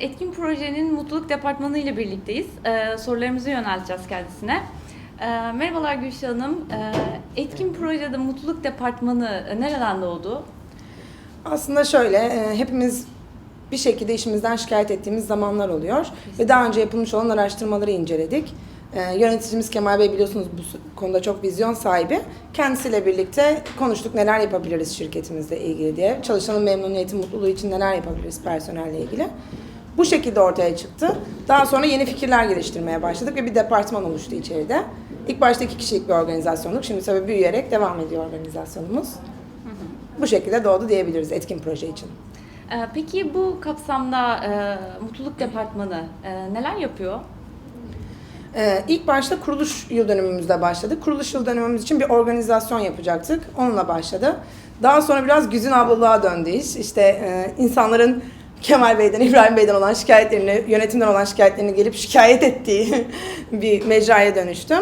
Etkin Proje'nin Mutluluk Departmanı ile birlikteyiz. Ee, Sorularımızı yönelteceğiz kendisine. Ee, Merhabalar Gülşah Hanım. Ee, Etkin Proje'de Mutluluk Departmanı e, nereden doğdu? Aslında şöyle, e, hepimiz bir şekilde işimizden şikayet ettiğimiz zamanlar oluyor. Ve daha önce yapılmış olan araştırmaları inceledik. E, Yöneticimiz Kemal Bey biliyorsunuz bu konuda çok vizyon sahibi. Kendisiyle birlikte konuştuk neler yapabiliriz şirketimizle ilgili diye. Çalışanın memnuniyeti, mutluluğu için neler yapabiliriz personelle ilgili. Bu şekilde ortaya çıktı. Daha sonra yeni fikirler geliştirmeye başladık ve bir departman oluştu içeride. İlk başta iki kişilik bir organizasyonluk. Şimdi tabii büyüyerek devam ediyor organizasyonumuz. Bu şekilde doğdu diyebiliriz etkin proje için. Ee, Peki bu kapsamda e, Mutluluk Departmanı e, neler yapıyor? Ee, ilk başta kuruluş yıl dönümümüzde başladık. Kuruluş yıl dönümümüz için bir organizasyon yapacaktık. Onunla başladı. Daha sonra biraz güzün ablalığa döndü iş. İşte e, insanların Kemal Bey'den, İbrahim Bey'den olan şikayetlerini, yönetimden olan şikayetlerini gelip şikayet ettiği bir mecraya dönüştüm.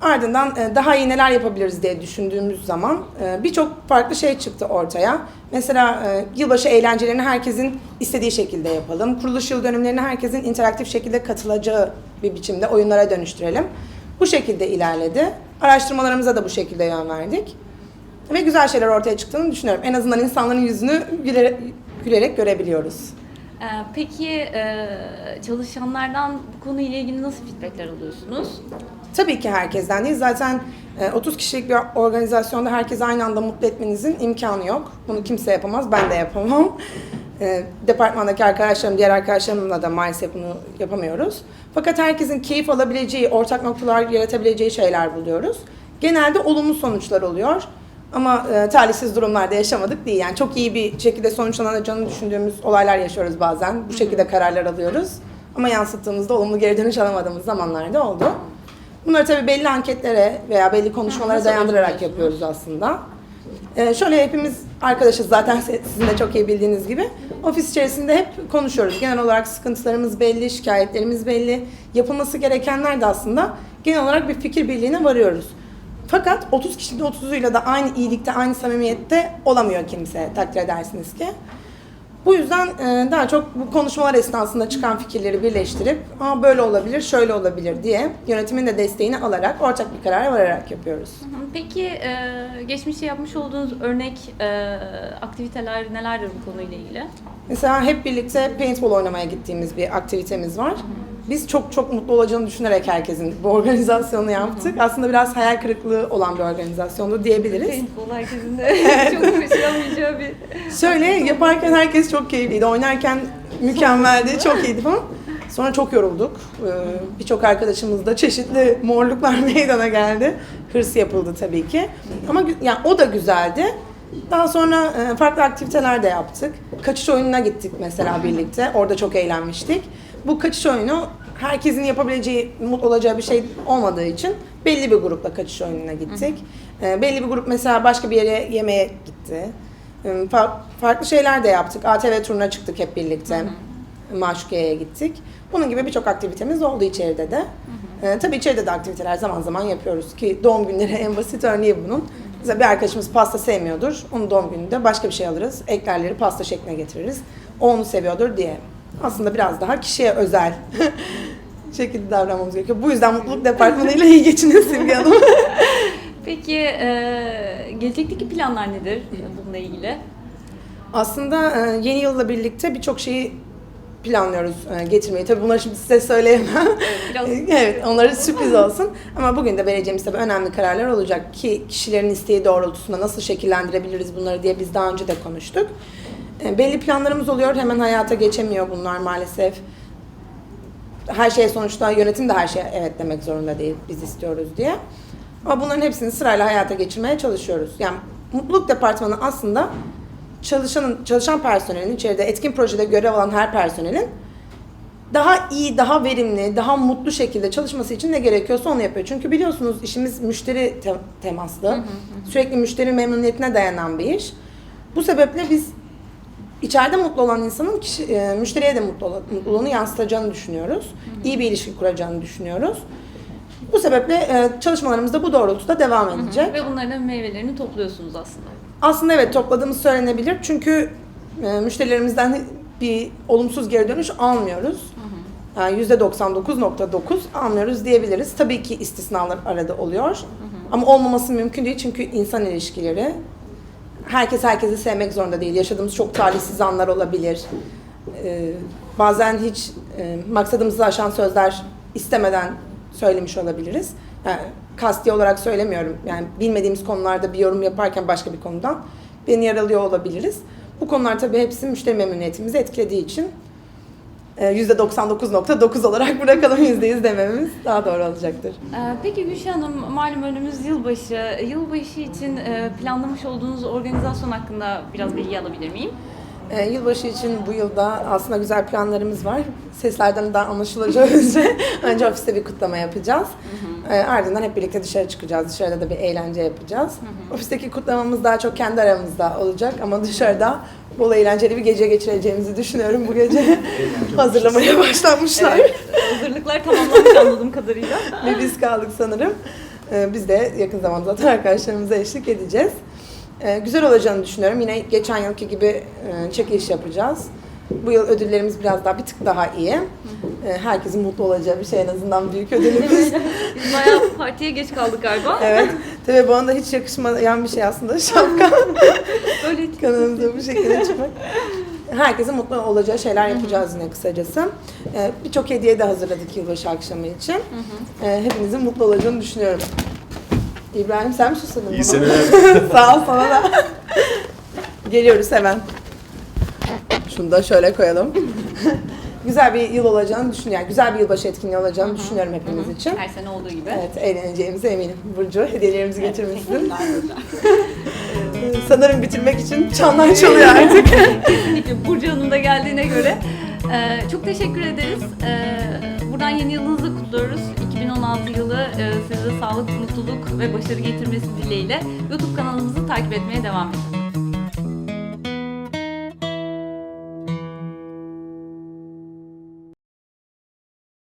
Ardından e, daha iyi neler yapabiliriz diye düşündüğümüz zaman e, birçok farklı şey çıktı ortaya. Mesela e, yılbaşı eğlencelerini herkesin istediği şekilde yapalım. Kuruluş yıl dönümlerini herkesin interaktif şekilde katılacağı bir biçimde oyunlara dönüştürelim. Bu şekilde ilerledi. Araştırmalarımıza da bu şekilde yön verdik. Ve güzel şeyler ortaya çıktığını düşünüyorum. En azından insanların yüzünü gülerek, gülerek görebiliyoruz. Ee, Peki çalışanlardan bu konuyla ilgili nasıl feedbackler alıyorsunuz? Tabii ki herkesten değil. Zaten e, 30 kişilik bir organizasyonda herkesi aynı anda mutlu etmenizin imkanı yok. Bunu kimse yapamaz, ben de yapamam. E, Departmandaki arkadaşlarım, diğer arkadaşlarımla da maalesef bunu yapamıyoruz. Fakat herkesin keyif alabileceği, ortak noktalar yaratabileceği şeyler buluyoruz. Genelde olumlu sonuçlar oluyor. Ama e, talihsiz durumlarda yaşamadık değil. Yani çok iyi bir şekilde sonuçlanacağını düşündüğümüz olaylar yaşıyoruz bazen. Bu şekilde kararlar alıyoruz. Ama yansıttığımızda olumlu geri dönüş alamadığımız zamanlarda oldu. Bunları tabii belli anketlere veya belli konuşmalara dayandırarak yapıyoruz aslında. Ee, şöyle hepimiz arkadaşız zaten sizin de çok iyi bildiğiniz gibi. Ofis içerisinde hep konuşuyoruz. Genel olarak sıkıntılarımız belli, şikayetlerimiz belli. Yapılması gerekenler de aslında genel olarak bir fikir birliğine varıyoruz. Fakat 30 kişinin 30'uyla da aynı iyilikte, aynı samimiyette olamıyor kimse takdir edersiniz ki. Bu yüzden e, daha çok bu konuşmalar esnasında çıkan fikirleri birleştirip Aa, böyle olabilir, şöyle olabilir diye yönetimin de desteğini alarak ortak bir karara vararak yapıyoruz. Hı hı. Peki e, geçmişte yapmış olduğunuz örnek e, aktiviteler nelerdir bu konuyla ilgili? Mesela hep birlikte paintball oynamaya gittiğimiz bir aktivitemiz var. Biz çok çok mutlu olacağını düşünerek herkesin bu organizasyonu yaptık. Aslında biraz hayal kırıklığı olan bir organizasyondu diyebiliriz. Paintball herkesin de çok hoşlanmayacağı bir... Şöyle yaparken herkes çok keyifliydi. Oynarken mükemmeldi, çok iyiydi falan. Sonra çok yorulduk. Ee, Birçok arkadaşımız da çeşitli morluklar meydana geldi. Hırs yapıldı tabii ki. Ama yani o da güzeldi. Daha sonra e, farklı aktiviteler de yaptık. Kaçış oyununa gittik mesela birlikte. Orada çok eğlenmiştik. Bu kaçış oyunu herkesin yapabileceği, mutlu olacağı bir şey olmadığı için belli bir grupla kaçış oyununa gittik. Ee, Belli bir grup mesela başka bir yere yemeğe gitti. Ee, fa- Farklı şeyler de yaptık. ATV turuna çıktık hep birlikte. Maşukiye'ye gittik. Bunun gibi birçok aktivitemiz oldu içeride de. Ee, tabii içeride de aktiviteler zaman zaman yapıyoruz ki doğum günleri en basit örneği bunun. Mesela bir arkadaşımız pasta sevmiyordur. Onun doğum gününde başka bir şey alırız. Eklerleri pasta şekline getiririz. O onu seviyordur diye. Aslında biraz daha kişiye özel şekilde davranmamız gerekiyor. Bu yüzden mutluluk departmanıyla iyi geçinin Simge Hanım. Peki e, gelecekteki planlar nedir bununla ilgili? Aslında e, yeni yılla birlikte birçok şeyi planlıyoruz e, getirmeyi. Tabii bunları şimdi size söyleyemem. biraz- evet, onları sürpriz olsun. Ama bugün de vereceğimiz tabii önemli kararlar olacak ki kişilerin isteği doğrultusunda nasıl şekillendirebiliriz bunları diye biz daha önce de konuştuk. E, Belli planlarımız oluyor. Hemen hayata geçemiyor bunlar maalesef. Her şeye sonuçta yönetim de her şeye evet demek zorunda değil. Biz istiyoruz diye. Ama bunların hepsini sırayla hayata geçirmeye çalışıyoruz. Yani mutluluk departmanı aslında çalışanın çalışan personelin içeride etkin projede görev alan her personelin daha iyi, daha verimli, daha mutlu şekilde çalışması için ne gerekiyorsa onu yapıyor. Çünkü biliyorsunuz işimiz müşteri te- temaslı. Sürekli müşteri memnuniyetine dayanan bir iş. Bu sebeple biz içeride mutlu olan insanın kişi, e, müşteriye de mutlu olan- mutluluğunu yansıtacağını düşünüyoruz. İyi bir ilişki kuracağını düşünüyoruz. Bu sebeple e, çalışmalarımız da bu doğrultuda devam edecek. Ve bunların meyvelerini topluyorsunuz aslında. Aslında evet topladığımız söylenebilir çünkü e, müşterilerimizden bir olumsuz geri dönüş almıyoruz. Yani %99.9 almıyoruz diyebiliriz. Tabii ki istisnalar arada oluyor. Ama olmaması mümkün değil çünkü insan ilişkileri. Herkes herkesi sevmek zorunda değil. Yaşadığımız çok talihsiz anlar olabilir. Ee, bazen hiç e, maksadımızı aşan sözler istemeden söylemiş olabiliriz. Yani kasti olarak söylemiyorum. Yani bilmediğimiz konularda bir yorum yaparken başka bir konudan beni yaralıyor olabiliriz. Bu konular tabii hepsi müşteri memnuniyetimizi etkilediği için %99.9 olarak bırakalım %100 dememiz daha doğru olacaktır. Ee, Peki Gülşah Hanım, malum önümüz yılbaşı. Yılbaşı için e, planlamış olduğunuz organizasyon hakkında biraz bilgi alabilir miyim? E, yılbaşı için bu yılda aslında güzel planlarımız var. Seslerden daha anlaşılacağı üzere önce ofiste bir kutlama yapacağız. E, ardından hep birlikte dışarı çıkacağız. Dışarıda da bir eğlence yapacağız. Ofisteki kutlamamız daha çok kendi aramızda olacak ama dışarıda bol eğlenceli bir gece geçireceğimizi düşünüyorum bu gece. Hazırlamaya başlanmışlar. Evet, hazırlıklar tamamlanmış anladığım kadarıyla. Ve biz kaldık sanırım. Ee, biz de yakın zamanda zaten arkadaşlarımıza eşlik edeceğiz. Ee, güzel olacağını düşünüyorum. Yine geçen yılki gibi e, çekiliş yapacağız. Bu yıl ödüllerimiz biraz daha bir tık daha iyi. Ee, herkesin mutlu olacağı bir şey en azından büyük ödülümüz. Biz bayağı partiye geç kaldık galiba. evet. Tabii bana da hiç yakışmayan bir şey aslında şapka. Öyle Kanalımıza bu şekilde çıkmak. Herkesin mutlu olacağı şeyler yapacağız yine kısacası. Ee, Birçok hediye de hazırladık yılbaşı akşamı için. Ee, hepinizin mutlu olacağını düşünüyorum. İbrahim sen mi susadın? İyi bana? seneler. Sağ ol sana da. Geliyoruz hemen. Şunu da şöyle koyalım. Güzel bir yıl olacağını düşünüyorum. Yani güzel bir yılbaşı etkinliği olacağını düşünüyorum hepimiz için. Her sene olduğu gibi. Evet, eğleneceğimize eminim. Burcu, hediyelerimizi getirmişsin. Ee, Sanırım bitirmek için çanlar çalıyor artık. Kesinlikle Burcu Hanım da geldiğine göre e, çok teşekkür ederiz. E, buradan yeni yılınızı kutluyoruz. 2016 yılı e, size sağlık, mutluluk ve başarı getirmesi dileğiyle YouTube kanalımızı takip etmeye devam edin.